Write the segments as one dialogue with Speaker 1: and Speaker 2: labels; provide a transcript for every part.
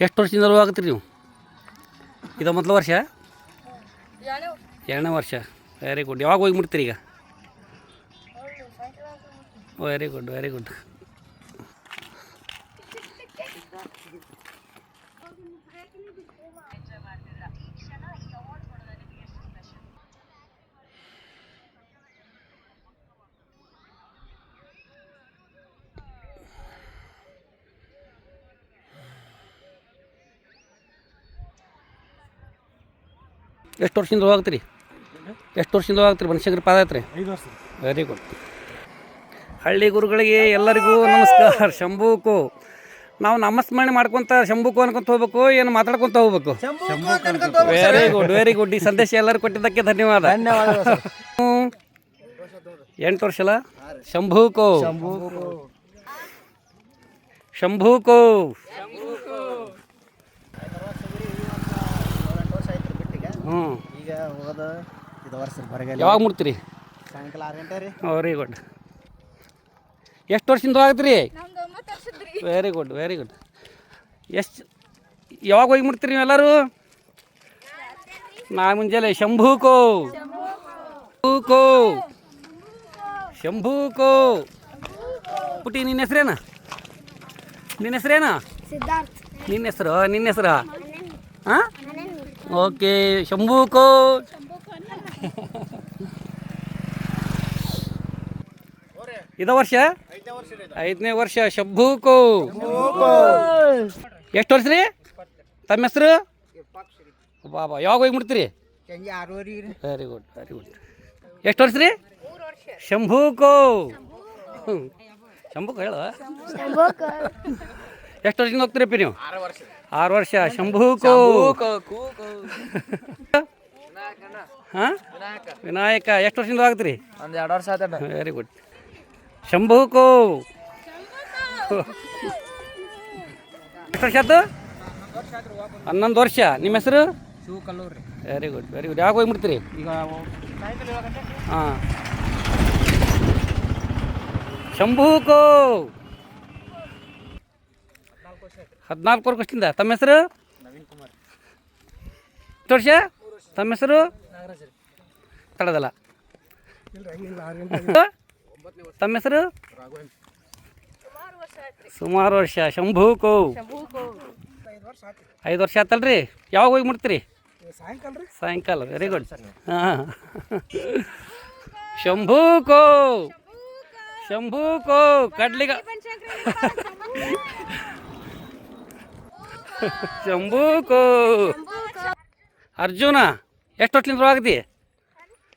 Speaker 1: ಎಷ್ಟು ವರ್ಷದಿಂದ ಆಗತ್ರಿ ನೀವು? ಇದು ಮೊದಲ ವರ್ಷ? ಎರಡನೇ ವರ್ಷ. ವೆರಿ ಗುಡ್ ಯಾವಾಗ ಹೋಗಿ ಮುಟ್ತೀರಿ ಈಗ? ವೆರಿ ಗುಡ್ ವೆರಿ ಗುಡ್ ಎಷ್ಟು ವರ್ಷದಿಂದ ಹೋಗ್ತೀರಿ ಎಷ್ಟು ವರ್ಷದಿಂದ ಹೋಗ್ತೀರಿ ಬನಶಂಕರಿ ಪಾದಯಾತ್ರೆ
Speaker 2: ಐದು ವರ್ಷ
Speaker 1: ವೆರಿ ಗುಡ್ ಹಳ್ಳಿ ಗುರುಗಳಿಗೆ ಎಲ್ಲರಿಗೂ ನಮಸ್ಕಾರ. ಶಂಭುಕು. ನಾವು ನಮಸ್ಮರಣೆ ಮಾಡ್ಕೊಂತ ಶಂಭುಕು ಅನ್ಕೊಂತ ಹೋಗ್ಬೇಕು ಏನು ಮಾತಾಡ್ಕೊಂತ ಹೋಗ್ಬೇಕು. ವೆರಿ ಗುಡ್ ವೆರಿ ಗುಡ್ ಈ ಸಂದೇಶ ಎಲ್ಲರೂ ಕೊಟ್ಟಿದ್ದಕ್ಕೆ ಧನ್ಯವಾದ. ಎಂಟು ವರ್ಷ ಅಲ್ಲ? ಶಂಭುಕು. ಶಂಭೂಕು
Speaker 2: ವರ್ಷ ಆಯ್ತು ಬಿಟ್ಟಿಗೆ
Speaker 1: ಹ್ಞೂ
Speaker 2: ಈಗ ಹೋದ ಇದು ವರ್ಷ ಬರಗಾಲ.
Speaker 1: ಯಾವಾಗ ಮುಡ್ತೀರಿ
Speaker 2: ಸಾಯಂಕಾಲ ಆರು ಗಂಟೆ ರೀ.
Speaker 1: ವೆರಿ ಗುಡ್ ಎಷ್ಟು ವರ್ಷದಿಂದ ಆಗತ್ರಿ? ವೆರಿ ಗುಡ್ ವೆರಿ ಗುಡ್ ಎಷ್ಟು ಯಾವಾಗ ಹೋಗಿ ಮುಡ್ತೀರಿ ನೀವು ಎಲ್ಲರೂ ನಾ ಮುಂಜಾನೆ ಶಂಭೂಕೋ. ಶಂಭೂಕೋ. ಶಂಭೂಕೋ. ಪುಟಿ ನಿನ್ನ ಹೆಸ್ರೇನ? ನಿನ್ನ ಹೆಸ್ರೇನ?
Speaker 3: ಸಿದ್ಧಾರ್ಥ್.
Speaker 1: ನಿನ್ನ ಹೆಸರು ನಿನ್ನ ಹೆಸರು? ಹಾಂ ಓಕೆ ಶಂಭೂಕೋ ಇದ ವರ್ಷ? ಐದನೇ ವರ್ಷ ಶಂಭೂಕೋ ಎಷ್ಟು ವರ್ಷ ರೀ? ತಮ್ಮ ಹೆಸರು? ಬಾಬಾ, ಯಾವಾಗ ಹೋಗಿ
Speaker 2: ಮುಡ್ತೀರಿ
Speaker 1: ವೆರಿ ಗುಡ್ ವೆರಿ ಗುಡ್ ಎಷ್ಟು ವರ್ಷ ರೀ? ಶಂಭೂಕು. ಹೇಳ. ಹೇಳು ಎಷ್ಟು ವರ್ಷದಿಂದ ಹೋಗ್ತೀರಪ್ಪ ನೀವು? ಆರು ವರ್ಷ. ಶಂಭೂಕೋ ಹಾಂ? ವಿನಾಯಕ. ಎಷ್ಟು ವರ್ಷದಿಂದ ಆಗ್ತೀರಿ?
Speaker 2: ಒಂದು ಎರಡು ವರ್ಷ ಆತ
Speaker 1: ವೆರಿ ಗುಡ್ ಶಂಭೂಕೋ ಎಷ್ಟು ವರ್ಷ ಆಯ್ತು ಹನ್ನೊಂದು ವರ್ಷ. ನಿಮ್ಮ ಹೆಸರು? ವೆರಿ ಗುಡ್ ವೆರಿ ಗುಡ್ ಯಾವಾಗ ಹೋಗ್ಬಿಡ್ತೀರಿ?
Speaker 2: ಈಗ
Speaker 1: ಹಾಂ. ಶಂಭು ಕೋ. ಹದಿನಾಲ್ಕು ವರ್ಷದಿಂದ ತಮ್ಮ ಹೆಸರು
Speaker 2: ನವೀನ್ ಕುಮಾರ್
Speaker 1: ಎಷ್ಟು ವರ್ಷ ತಮ್ಮ ಹೆಸರು
Speaker 2: ನಾಗರಾಜ್
Speaker 1: ತಡದಲ್ಲ ತಮ್ಮ ಹೆಸರು ಸುಮಾರು ವರ್ಷ
Speaker 2: ವರ್ಷ ಆಯ್ತು
Speaker 1: ಐದು ವರ್ಷ ಆತಲ್ರಿ ಯಾವಾಗ ಹೋಗಿ ಮುಟ್ತೀರಿ
Speaker 2: ಸಾಯಂಕಾಲ
Speaker 1: ವೆರಿ ಗುಡ್ ಹಾಂ ಶಂಭು ಕೋ ಕಡ್ಲಿಗ ಶಂಭೂಕೋ ಅರ್ಜುನ ಎಷ್ಟು ವರ್ಷದಿಂದ ಹೋಗತಿ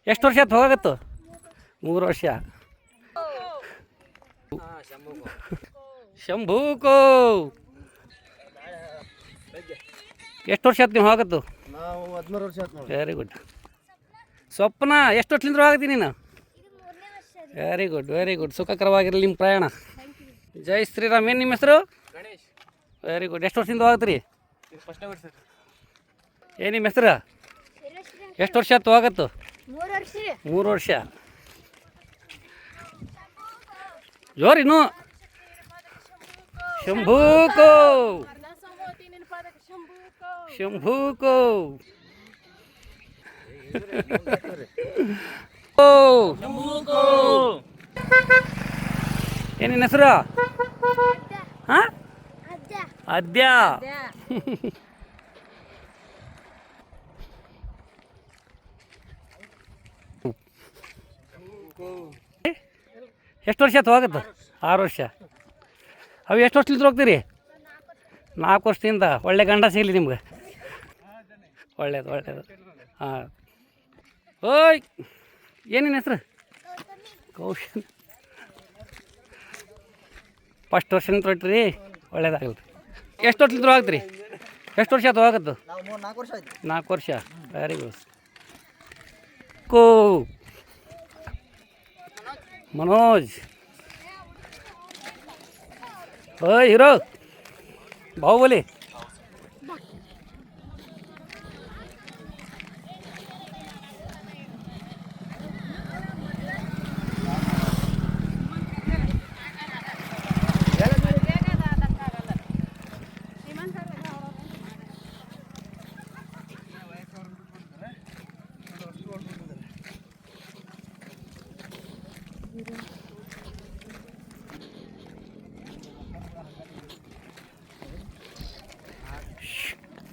Speaker 1: ಎಷ್ಟು ವರ್ಷ ಆಯ್ತು ಹೋಗತ್ತು ಮೂರು ವರ್ಷ. ಶಂಭೂಕೋ ಎಷ್ಟು ವರ್ಷ ಆಯ್ತು ನೀವು ಹೋಗತ್ತು ವೆರಿ ಗುಡ್ ಸ್ವಪ್ನ ಎಷ್ಟು ವರ್ಷದಿಂದ ಹೋಗ್ತಿ ನೀನು? ವೆರಿ ಗುಡ್ ವೆರಿ ಗುಡ್ ಸುಖಕರವಾಗಿರಲಿ ನಿಮ್ಮ ಪ್ರಯಾಣ. ಜೈ ಶ್ರೀರಾಮ್. ಏನು ನಿಮ್ಮ ಹೆಸರು? ವೆರಿ ಗುಡ್ ಎಷ್ಟು ವರ್ಷದಿಂದ ಹೋಗತ್ರಿ?
Speaker 2: ರೀ ಫಸ್ಟ್ನೇ ವರ್ಷ
Speaker 1: ಏನು ನಿಮ್ಮ ಹೆಸ್ರು? ಎಷ್ಟು ವರ್ಷ ಆಯ್ತು ಹೋಗತ್ತು?
Speaker 3: ಮೂರು ವರ್ಷ. ರೀ
Speaker 1: ಮೂರು ವರ್ಷ. ಜೋರು ಇನ್ನು. ಶಂಭೂಕೋ ಶಂಭೂಕೋ ಓ ಏನಿನ ಹೆಸರು? ಹಾಂ? ಅದ್ಯ. ಎಷ್ಟು ವರ್ಷ ಆಯ್ತು ಹೋಗತ್ತೆ ಆರು ವರ್ಷ. ಅವು ಎಷ್ಟು ವರ್ಷದಿಂದ ಹೋಗ್ತೀರಿ? ನಾಲ್ಕು ವರ್ಷದಿಂದ. ಒಳ್ಳೆ ಗಂಡ ಸಿಗಲಿ ನಿಮ್ಗೆ. ಒಳ್ಳೇದು ಒಳ್ಳೇದು. ಹಾಂ. ಓಯ್ ಏನೇನು ಹೆಸ್ರು? ಕೌಶಲ್. ಫಸ್ಟ್ ವರ್ಷದಿಂದ ಹೊರಟ್ರಿ, ಒಳ್ಳೇದಾಗಲಿ. ಎಷ್ಟು ವರ್ಷದಿಂದ ಹೋಗತ್ರಿ ಎಷ್ಟು ವರ್ಷ ಆಯ್ತು
Speaker 2: ವರ್ಷ ಆಯ್ತು
Speaker 1: ನಾಲ್ಕು ವರ್ಷ ವೆರಿ ಗುಡ್ ಕೋ. ಮನೋಜ್. ಓಯ್, ಹೀರೋ. ಬಾಹುಬಲಿ.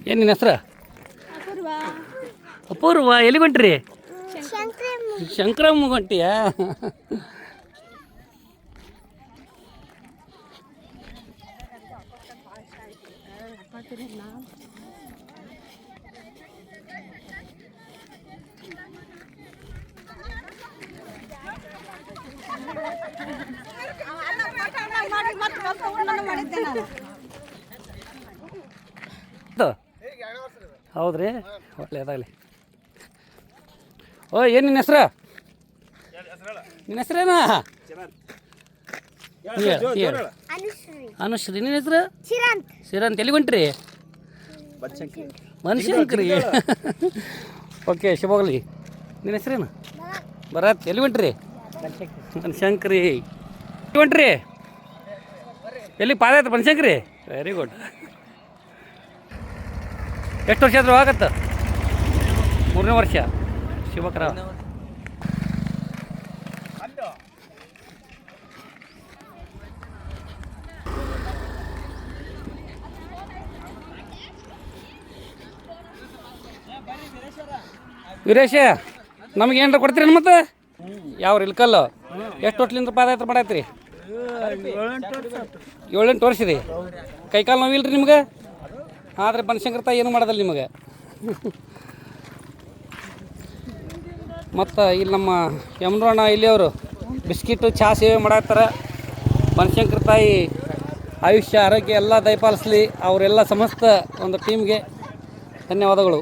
Speaker 1: ಏನು ನಿನ್ನ ಹೆಸ್ರು? ಅಪೂರ್ವ. ಎಲ್ಲಿ ಹೊಂಟ್ರಿ? ಶಂಕರಮ್ಮ ಹೊಂಟಿಯಾ? ಇದು? ಹೌದ್ರಿ? ಒಳ್ಳೇದಾಗಲಿ ಓ ಏನು ನಿನ್ನ ಹೆಸ್ರು? ನಿನ್ನ ಹೆಸ್ರೇನಾ?
Speaker 3: ಅನುಶ್ರೀ.
Speaker 1: ಅನುಶ್ರೀ ನಿನ್ನ ಹೆಸ್ರು?
Speaker 3: ಚಿರಂತ್.
Speaker 1: ಸಿರಂತ ಎಲ್ಲಿ ಹೊಂಟ್ರಿ? ಮನುಷ್ಯಂಕ್ರಿ ಓಕೆ ಶುಭೋಗ್ಲಿ ನಿನ್ನ ಹೆಸ್ರೇನು? ಬರತ್ ಎಲ್ಲಿ ಹೊಂಟ್ರಿ? ಮನುಷ್ಯಂಕ್ರಿ ಎಲ್ಲಿ ಹೊಂಟ್ರಿ? ಎಲ್ಲಿ ಪಾದಯಾತ್ರೆ ಮನುಷ್ಯಂಕ್ರಿ ವೆರಿ ಗುಡ್ ಎಷ್ಟು ವರ್ಷ ಆದರೂ ಆಗತ್ತೆ? ಮೂರನೇ ವರ್ಷ. ಶಿವಕರ. ವೀರೇಶ, ನಮ್ಗೆ ಏನಾರ ಕೊಡ್ತೀರಿ ಮತ್ತೆ? ಯಾವ ಇಲ್ಕಲ್ಲು? ಎಷ್ಟು ವರ್ಷಲಿಂದ ಪಾದಯಾತ್ರೆ ಮಾಡಾಯ್ತ್ರಿ ಏಳೆಂಟು ವರ್ಷ ರೀ ಕೈಕಾಲು ನೋವಿಲ್ರಿ ನಿಮ್ಗೆ? ಆದರೆ ತಾಯಿ ಏನು ಮಾಡೋದಲ್ಲ ನಿಮಗೆ? ಮತ್ತು ಇಲ್ಲಿ ನಮ್ಮ ಯಮನೋಣ ಇಲ್ಲಿಯವರು ಬಿಸ್ಕಿಟು, ಚಹಾ ಸೇವೆ ಮಾಡ್ತಾರೆ ಬನಶಂಕರ ತಾಯಿ ಆಯುಷ್ಯ, ಆರೋಗ್ಯ ಎಲ್ಲ ದಯಪಾಲಿಸಲಿ. ಅವರೆಲ್ಲ ಸಮಸ್ತ ಒಂದು ಟೀಮ್ಗೆ ಧನ್ಯವಾದಗಳು.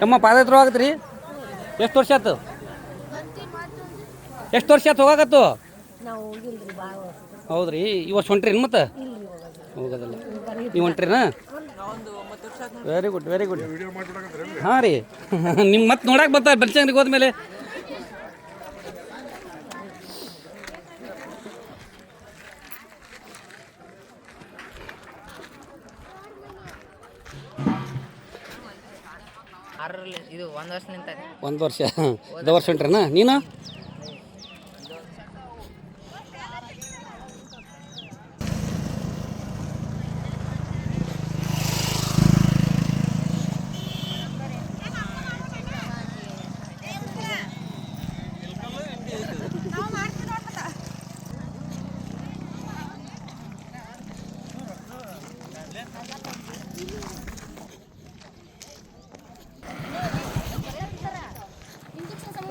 Speaker 1: ನಮ್ಮ ಪಾದಯಾತ್ರೆ ಆಗತ್ರಿ ಎಷ್ಟು ವರ್ಷ ಆಯ್ತು ಎಷ್ಟು ವರ್ಷ ಆಯ್ತು ಹೋಗಾಕತ್ತು? ಹೌದ್ರಿ, ಈ ವರ್ಷ ಹೊಂಟ್ರಿ ಮತ್ತೆ? ಹೋಗೋದಲ್ಲ. ನೀವು ಹೊಂಟ್ರಿನಾ? ವೆರಿ ಗುಡ್ ವೆರಿ ಗುಡ್ ಹಾಂ ರೀ. ನಿಮ್ಮ ಮತ್ತೆ ನೋಡಕ್ಕೆ ಬರ್ತಾರೆ ಬನ್ಸಂಗ್ರಿಗೆ ಹೋದ್ಮೇಲೆ.
Speaker 4: ಇದು ಒಂದು ವರ್ಷ ನಿಂತ
Speaker 1: ಒಂದು ವರ್ಷ. ಇದು ವರ್ಷ ಹೊಂಟ್ರಿನಾ ನೀನು?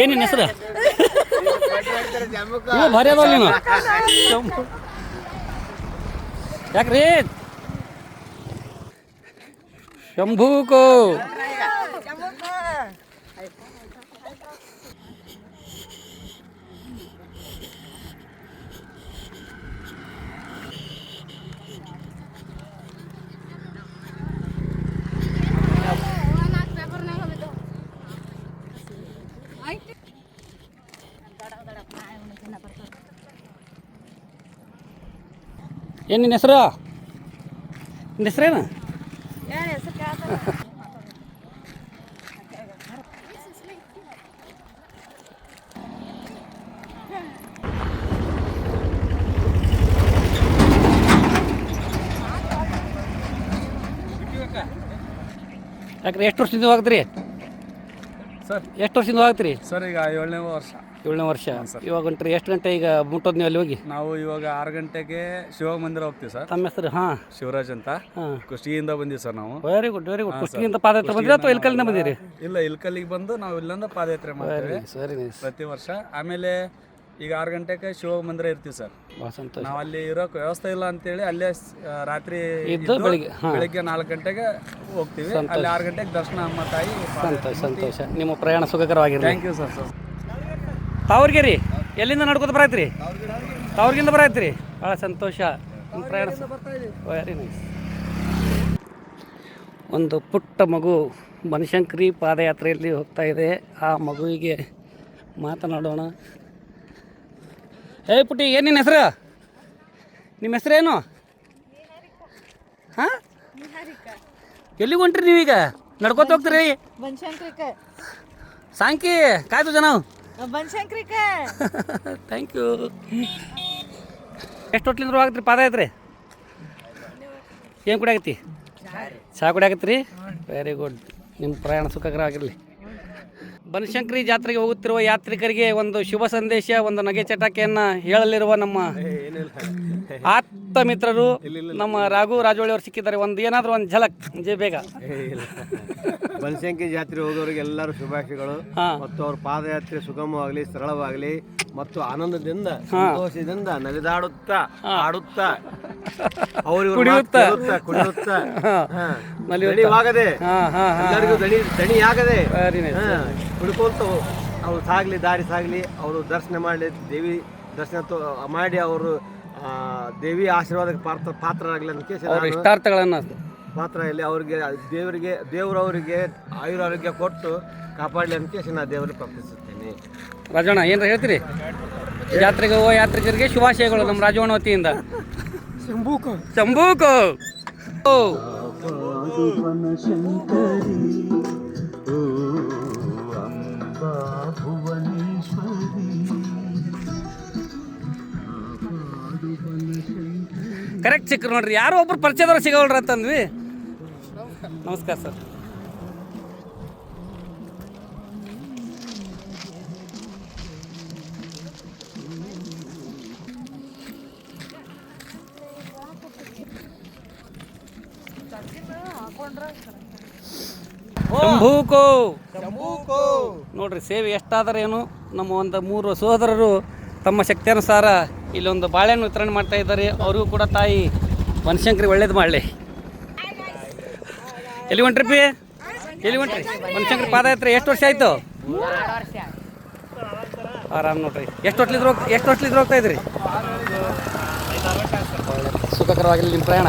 Speaker 1: ಏನು ನಿನ್ನ ಹೆಸರು? ಇವ ಭಾರಿ ಅದಾವ ನೀನು. ಶಂಭು ಯಾಕ್ರಿ? ಶಂಭೂಕೋ. ಏನು ನಿನ್ನ ಹೆಸರು? ನಿನ್ನ ಹೆಸರೇನು ಯಾಕ್ರಿ ಎಷ್ಟು ವರ್ಷದಿಂದ ಹೋಗ್ತೀರಿ?
Speaker 2: ಸರ್.
Speaker 1: ಎಷ್ಟು ವರ್ಷದಿಂದ ಹೋಗ್ತೀರಿ?
Speaker 2: ಸರ್ ಈಗ ಏಳನೇ ವರ್ಷ.
Speaker 1: ಏಳನೇ ವರ್ಷ. ಇವಾಗ ಹೊಂಟ್ರಿ ಎಷ್ಟು ಗಂಟೆ ಈಗ ಮುಟ್ಟೋದ್ ನೀವು ಅಲ್ಲಿ ಹೋಗಿ?
Speaker 2: ನಾವು ಇವಾಗ ಆರು ಗಂಟೆಗೆ ಶಿವ ಮಂದಿರ ಹೋಗ್ತೀವಿ ಸರ್.
Speaker 1: ತಮ್ಮ ಹೆಸರು? ಹಾ.
Speaker 2: ಶಿವರಾಜ್ ಅಂತ. ಕುಷ್ಟಿಯಿಂದ ಬಂದಿವಿ ಸರ್ ನಾವು.
Speaker 1: ವೆರಿ ಗುಡ್ ವೆರಿ ಗುಡ್ ಕುಷ್ಟಿಗಿಂತ ಪಾದಯಾತ್ರೆ ಬಂದಿರಿ ಅಥವಾ ಇಲ್ಕಲ್ಲಿಂದ ಬಂದಿರಿ?
Speaker 2: ಇಲ್ಲ ಇಲ್ಕಲ್ಲಿಗೆ ಬಂದು ನಾವು ಇಲ್ಲಿಂದ ಪಾದಯಾತ್ರೆ ಮಾಡ್ತೀವಿ.
Speaker 1: ಸರಿ
Speaker 2: ಪ್ರತಿ ವರ್ಷ. ಆಮೇಲೆ ಈಗ ಆರು ಗಂಟೆಗೆ ಶಿವ ಮಂದಿರ ಇರ್ತೀವಿ ಸರ್.
Speaker 1: ಭಾಳ ಸಂತೋಷ.
Speaker 2: ನಾವು ಅಲ್ಲಿ ಇರೋಕೆ ವ್ಯವಸ್ಥೆ ಇಲ್ಲ ಅಂತೇಳಿ ಅಲ್ಲೇ ಸ್- ರಾತ್ರಿ
Speaker 1: ಇದ್ದು
Speaker 2: ಇದ್ದು
Speaker 1: ಬೆಳಿಗ್ಗೆ, ಹಾ.
Speaker 2: ಬೆಳಿಗ್ಗೆ ನಾಲ್ಕು ಗಂಟೆಗೆ ಹೋಗ್ತೀವಿ. ಅಲ್ಲಿ ಆರು ಗಂಟೆಗೆ ದರ್ಶನ ಅಮ್ಮ ತಾಯಿ
Speaker 1: ಸಂತೋಷ ಸಂತೋಷ. ನಿಮ್ಮ ಪ್ರಯಾಣ ಸುಖಕರವಾಗಿರಲಿ.
Speaker 2: ಥ್ಯಾಂಕ್ ಯು ಸರ್ ಸರ್
Speaker 1: ತಾವ್ರಿಗೆ ರೀ ಎಲ್ಲಿಂದ ನಡ್ಕೋತ ಬರತ್ರಿ? ತಾವ್ರಿಗಿಂದ ಬರತ್ರಿ? ಭಾಳ ಸಂತೋಷ ಪ್ರಯಾಣ ವೆರಿ ನೈಸ್ ಒಂದು ಪುಟ್ಟ ಮಗು ಬನಶಂಕರಿ ಪಾದಯಾತ್ರೆಯಲ್ಲಿ ಹೋಗ್ತಾ ಇದೆ. ಆ ಮಗುವಿಗೆ ಮಾತನಾಡೋಣ. ಏ ಪುಟ್ಟಿ ಏನು ನಿನ್ನ ಹೆಸರು? ನಿಮ್ಮ ಹೆಸರೇನು? ಹಾಂ? ಎಲ್ಲಿಗೆ ಹೊಂಟ್ರಿ ನೀವೀಗ? ನಡ್ಕೋತ ಹೋಗ್ತೀರಿ? ಸಾಂಕಿ ಕಾಯ್ತು ಜನ.
Speaker 5: ಬನಶಂಕರಿಕೆ
Speaker 1: ಥ್ಯಾಂಕ್ ಯು ಎಷ್ಟು ಹೊಟ್ಲಿಂದ ಆಗತ್ರಿ? ಐತ್ರಿ? ಏನು ಕೂಡ ಆಗತ್ತಿ? ಚಹಾ ಕುಡಿಯಾಗತ್ರಿ ವೆರಿ ಗುಡ್ ನಿಮ್ಮ ಪ್ರಯಾಣ ಸುಖಕರವಾಗಿರಲಿ ಬನಶಂಕರಿ ಜಾತ್ರೆಗೆ ಹೋಗುತ್ತಿರುವ ಯಾತ್ರಿಕರಿಗೆ ಒಂದು ಶುಭ ಸಂದೇಶ ಒಂದು ನಗೆ ಚಟಾಕಿಯನ್ನು ಹೇಳಲಿರುವ ನಮ್ಮ ಆಪ್ತ ಮಿತ್ರರು ನಮ್ಮ ರಾಘು ರಾಜೋಳಿ ಅವರು ಸಿಕ್ಕಿದ್ದಾರೆ. ಒಂದು ಏನಾದರೂ ಒಂದು ಝಲಕ್ ಜೆ ಬೇಗ.
Speaker 6: ಬನಶಂಕರಿ ಜಾತ್ರೆ ಹೋಗೋರಿಗೆ ಎಲ್ಲರೂ ಶುಭಾಶಯಗಳು. ಮತ್ತು ಅವ್ರ ಪಾದಯಾತ್ರೆ ಸುಗಮವಾಗಲಿ ಸರಳವಾಗಲಿ ಮತ್ತು ಆನಂದದಿಂದ ಸಂತೋಷದಿಂದ ನಲಿದಾಡುತ್ತಾ ಆಡುತ್ತಾ ಅವರು
Speaker 1: ಕುಡಿಯುತ್ತಾ.
Speaker 6: ಕುಡಿಯುತ್ತಾ. ದಣಿವಾಗದೆ. ಎಲ್ಲರಿಗೂ ದಣಿ ದಣಿಯಾಗದೆ. ಹಾ, ಅವ್ರು ಸಾಗಲಿ ದಾರಿ ಸಾಗಲಿ ಅವರು ದರ್ಶನ ಮಾಡಲಿ ದೇವಿ ದರ್ಶನ ತೊ- ಮಾಡಿ ಅವರು ದೇವಿ ಆಶೀರ್ವಾದಕ್ಕೆ ಪಾತ್ರ ಪಾತ್ರರಾಗಲಿ ಅಂತ ಕೇಳಿ
Speaker 1: ಇಷ್ಟಾರ್ಥಗಳನ್ನು
Speaker 6: ಪಾತ್ರ ಇಲ್ಲಿ ಅವರಿಗೆ ದೇವರಿಗೆ ದೇವರವರಿಗೆ ಆಯುರಾರೋಗ್ಯ ಕೊಟ್ಟು ಕಾಪಾಡಲಿ ಅಂತ ಕೇಳಿ ನಾನು ದೇವರಿಗೆ ಪ್ರಾರ್ಥಿಸುತ್ತೇನೆ.
Speaker 1: ರಾಜಣ್ಣ ಏನು ಹೇಳ್ತೀರಿ? ಯಾತ್ರೆಗೆ ಓ ಯಾತ್ರಿಕರಿಗೆ ಶುಭಾಶಯಗಳು ನಮ್ಮ ರಾಜವಣ್ಣ ವತಿಯಿಂದ. ಶಂಭೂಕು. ಓ. ಕರೆಕ್ಟ್ ಸಿಕ್ಕರು ನೋಡ್ರಿ. ಯಾರೋ ಒಬ್ರು ಪರಿಚಯದವ್ರು ಸಿಗೋಲ್ರಿ ಅಂತಂದ್ವಿ ನಮಸ್ಕಾರ ಸರ್. ಶಂಭೂಕೋ. ನೋಡ್ರಿ ಸೇವೆ ಎಷ್ಟಾದರೇನು ನಮ್ಮ ಒಂದು ಮೂರು ಸಹೋದರರು ತಮ್ಮ ಶಕ್ತಿಯನುಸಾರ ಇಲ್ಲೊಂದು ಬಾಳೆಹಣ್ಣು ವಿತರಣೆ ಮಾಡ್ತಾ ಇದ್ದಾರೆ. ಅವ್ರಿಗೂ ಕೂಡ ತಾಯಿ ವನಶಂಕರಿ ಒಳ್ಳೇದು ಮಾಡಲಿ. ಎಲ್ಲಿ ಹೊಂಟ್ರಿಪಿ ಎಲ್ಲಿ ಹೊಂಟ್ರಿ? ಬನಶಂಕರಿ ಪಾದಯಾತ್ರೆ ಎಷ್ಟು ವರ್ಷ ಆಯ್ತು? ಆರಾಮ್ ನೋಡ್ರಿ. ಎಷ್ಟು ಹೊಟ್ಲಿದ್ರು ಎಷ್ಟು ಹೊಟ್ಲಿದ್ರು ಹೋಗ್ತಾ ಇದ್ರಿ? ಸುಖಕರವಾಗಿರಲಿ ನಿಮ್ಮ ಪ್ರಯಾಣ.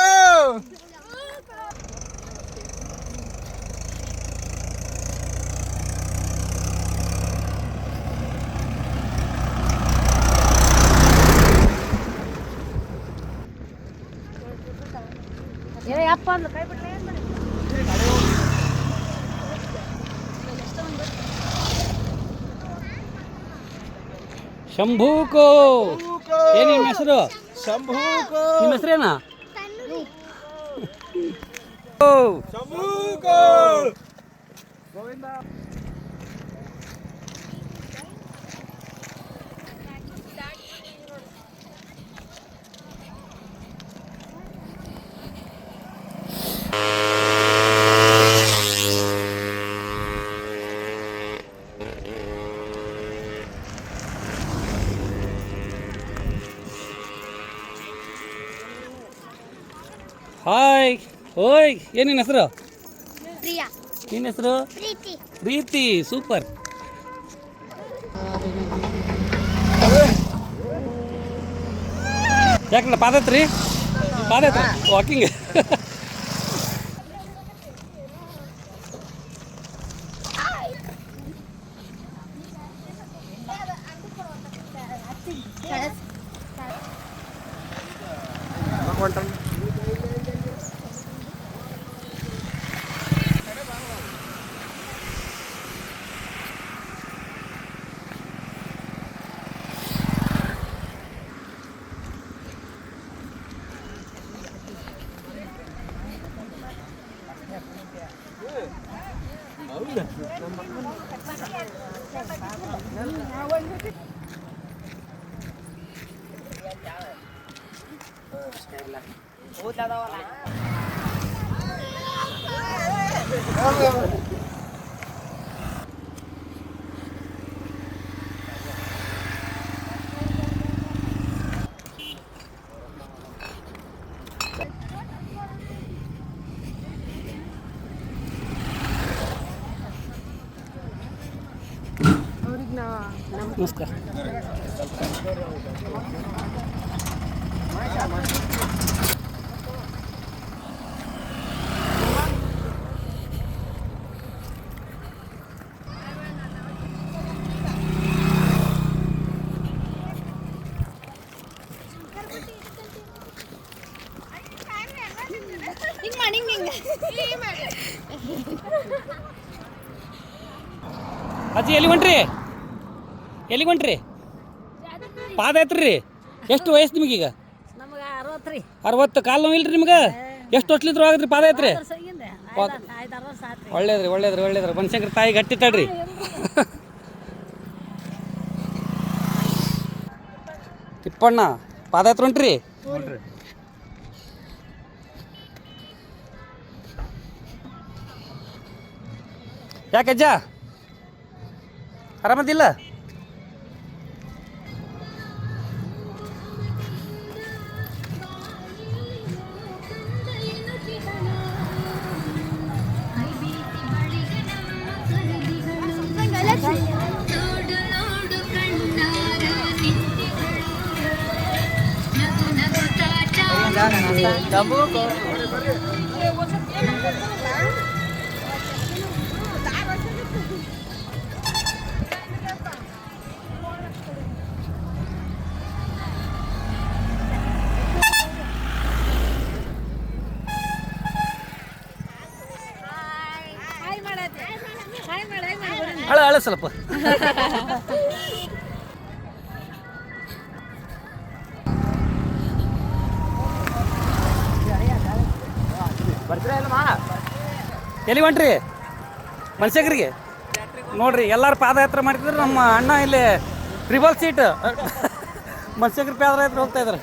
Speaker 1: ಶಂಭೂಕೋ.
Speaker 3: ಏನು
Speaker 1: ನಿಮ್ಮ ಹೆಸರು?
Speaker 6: ಶಂಭೂಕೋ.
Speaker 1: ನಿಮ್ಮ ಹೆಸರೇನ?
Speaker 6: ಶಂಭೂಕೋ.
Speaker 1: ಹಾಯ್ ಓಯ್ ಏನು ನಿನ್ನ ಹೆಸರು?
Speaker 3: ಪ್ರಿಯಾ.
Speaker 1: ನಿನ್ನ ಹೆಸರು?
Speaker 3: ಪ್ರೀತಿ.
Speaker 1: ಪ್ರೀತಿ ಸೂಪರ್. ಯಾಕಲ್ಲ ಪಾದತ್ರಿ ಪಾದತ್ರಿ ವಾಕಿಂಗ್. ನಮಸ್ಕಾರ. ಅಜ್ಜಿ ಎಲ್ಲಿ ಹೊಂಟ್ರಿ? ಎಲ್ಲಿಗೆ ಹೊಂಟ್ರಿ? ಪಾದಯಾತ್ರೆ ರೀ ಎಷ್ಟು ವಯಸ್ಸು ನಿಮಗೀಗ
Speaker 7: ನಮಗೆ ಅರವತ್ತು ರೀ.
Speaker 1: ಅರವತ್ತು ಕಾಲು ನೋವು ಇಲ್ರಿ ನಿಮ್ಗೆ? ಎಷ್ಟು ವರ್ಷಲಿದ್ರು ಆಗದ್ರಿ ಪಾದಯಾತ್ರೆ? ಒಳ್ಳೇದ್ರಿ ಒಳ್ಳೇದ್ರಿ ಒಳ್ಳೇದ್ರಿ. ಬನಶಂಕರ ತಾಯಿ ಗಟ್ಟಿಟ್ಟಾಡ್ರಿ ತಿಪ್ಪಣ್ಣ ಪಾದಯಾತ್ರೆ ಹೊಂಟ್ರಿ? ಯಾಕಜ್ಜ ಆರಾಮದಿಲ್ಲ? ಸ್ವಲ್ಪ. ಎಲ್ಲಿ ಹೊಂಟ್ರಿ? ಮನುಷ್ಯಕರಿಗೆ ನೋಡ್ರಿ, ಎಲ್ಲರೂ ಪಾದಯಾತ್ರೆ ಮಾಡಿದ್ರು ನಮ್ಮ ಅಣ್ಣ ಇಲ್ಲಿ ಟ್ರಿಬಲ್ ಸೀಟ್ ಮನುಷ್ಯಕರು ಪಾದಯಾತ್ರೆ ಹೋಗ್ತಾ ಇದ್ದಾರೆ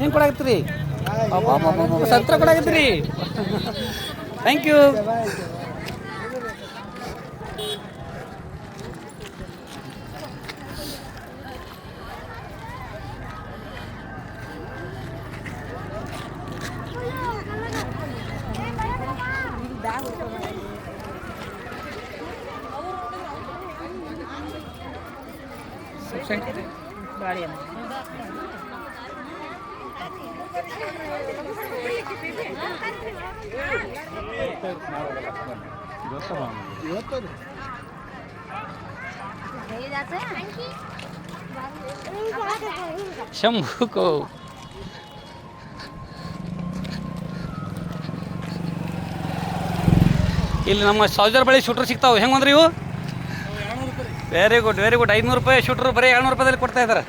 Speaker 1: ಏನು ಕೊಡಾಕತ್ತೀರಿ ಸಂತ್ರ ಕೊಡಾಕತ್ತೀರಿ ಥ್ಯಾಂಕ್ ಯು ಶಂಭುಕೋ. ಇಲ್ಲಿ ನಮ್ಮ ಸೌಜರ್ ಬಳಿ ಶೂಟ್ರ್ ಸಿಗ್ತಾವೆ. ಹೆಂಗೆ ಅಂದ್ರೆ ಇವು? ವೆರಿ ಗುಡ್ ವೆರಿ ಗುಡ್ ಐನೂರು ರೂಪಾಯಿ ಶೂಟರ್ ಬರೀ ಏಳ್ನೂರು ರೂಪಾಯಿದಲ್ಲಿ ಕೊಡ್ತಾ ಇದ್ದಾರೆ.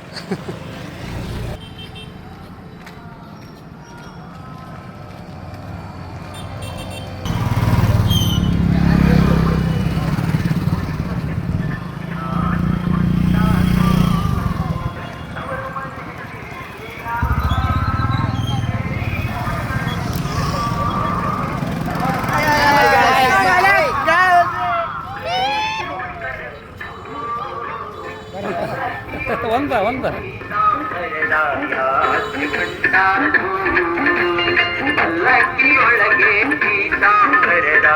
Speaker 1: ಒಂದ ಒಂದ
Speaker 8: ಪಲ್ಲಕ್ಕಿಯೊಳಗೆ ಪೀತಾಂಬರದ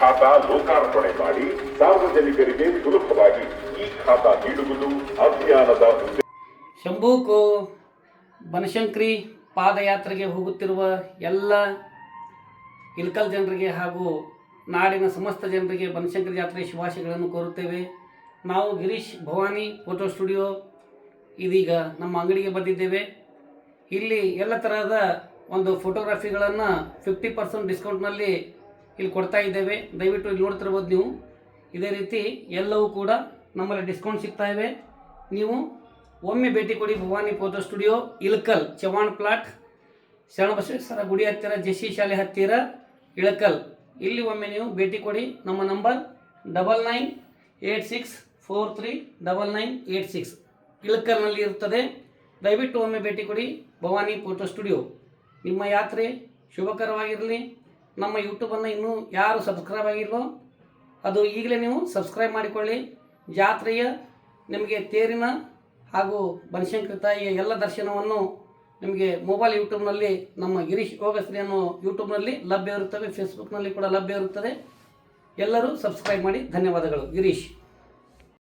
Speaker 9: ಖಾತಾ ಲೋಕಾರ್ಪಣೆ ಮಾಡಿ ಸಾರ್ವಜನಿಕರಿಗೆ ಸುಲಭವಾಗಿ ಈ ಖಾತಾ ನೀಡುವುದು ಅಭಿಯಾನದ
Speaker 1: ಶಂಭೂಕು ಬನಶಂಕರಿ ಪಾದಯಾತ್ರೆಗೆ ಹೋಗುತ್ತಿರುವ ಎಲ್ಲ ಇಲ್ಕಲ್ ಜನರಿಗೆ ಹಾಗೂ ನಾಡಿನ ಸಮಸ್ತ ಜನರಿಗೆ ಬನಶಂಕರಿ ಜಾತ್ರೆಯ ಶುಭಾಶಯಗಳನ್ನು ಕೋರುತ್ತೇವೆ. ನಾವು ಗಿರೀಶ್ ಭವಾನಿ ಫೋಟೋ ಸ್ಟುಡಿಯೋ ಇದೀಗ ನಮ್ಮ ಅಂಗಡಿಗೆ ಬಂದಿದ್ದೇವೆ. ಇಲ್ಲಿ ಎಲ್ಲ ತರಹದ ಒಂದು ಫೋಟೋಗ್ರಫಿಗಳನ್ನು ಫಿಫ್ಟಿ ಪರ್ಸೆಂಟ್ ಡಿಸ್ಕೌಂಟ್ನಲ್ಲಿ ಇಲ್ಲಿ ಕೊಡ್ತಾ ಇದ್ದೇವೆ. ದಯವಿಟ್ಟು ಇಲ್ಲಿ ನೋಡ್ತಿರ್ಬೋದು ನೀವು. ಇದೇ ರೀತಿ ಎಲ್ಲವೂ ಕೂಡ ನಮ್ಮಲ್ಲಿ ಡಿಸ್ಕೌಂಟ್ ಸಿಗ್ತಾ ಇವೆ. ನೀವು ಒಮ್ಮೆ ಭೇಟಿ ಕೊಡಿ Bhavani photo studio, Ilkal Chavan plot Sharanabasaveshwara ಗುಡಿ ಹತ್ತಿರ, ಜೆಸಿ ಶಾಲೆ ಹತ್ತಿರ, ಇಳಕಲ್. ಇಲ್ಲಿ ಒಮ್ಮೆ ನೀವು ಭೇಟಿ ಕೊಡಿ. ನಮ್ಮ number double nine eight six four three double nine eight six ಇಳಕಲ್ನಲ್ಲಿ ಇರುತ್ತದೆ ದಯವಿಟ್ಟು ಒಮ್ಮೆ ಭೇಟಿ ಕೊಡಿ ಭವಾನಿ ಫೋಟೋ ಸ್ಟುಡಿಯೋ. ನಿಮ್ಮ ಯಾತ್ರೆ ಶುಭಕರವಾಗಿರಲಿ. ನಮ್ಮ ಯೂಟ್ಯೂಬನ್ನು ಇನ್ನೂ ಯಾರು ಸಬ್ಸ್ಕ್ರೈಬ್ ಆಗಿಲ್ಲೋ ಅದು ಈಗಲೇ ನೀವು ಸಬ್ಸ್ಕ್ರೈಬ್ ಮಾಡಿಕೊಳ್ಳಿ. ಜಾತ್ರೆಯ ನಿಮಗೆ ತೇರಿನ ಹಾಗೂ ಬನಶಂಕರ ತಾಯಿಯ ಎಲ್ಲ ದರ್ಶನವನ್ನು ನಿಮಗೆ ಮೊಬೈಲ್ ಯೂಟ್ಯೂಬ್ನಲ್ಲಿ ನಮ್ಮ ಗಿರೀಶ್ ಯೋಗಶ್ರೀ ಅನ್ನೋ ಯೂಟ್ಯೂಬ್ನಲ್ಲಿ ಲಭ್ಯ ಇರುತ್ತವೆ ಫೇಸ್ಬುಕ್ನಲ್ಲಿ ಕೂಡ ಲಭ್ಯ ಇರುತ್ತದೆ. ಎಲ್ಲರೂ ಸಬ್ಸ್ಕ್ರೈಬ್ ಮಾಡಿ, ಧನ್ಯವಾದಗಳು. ಗಿರೀಶ್.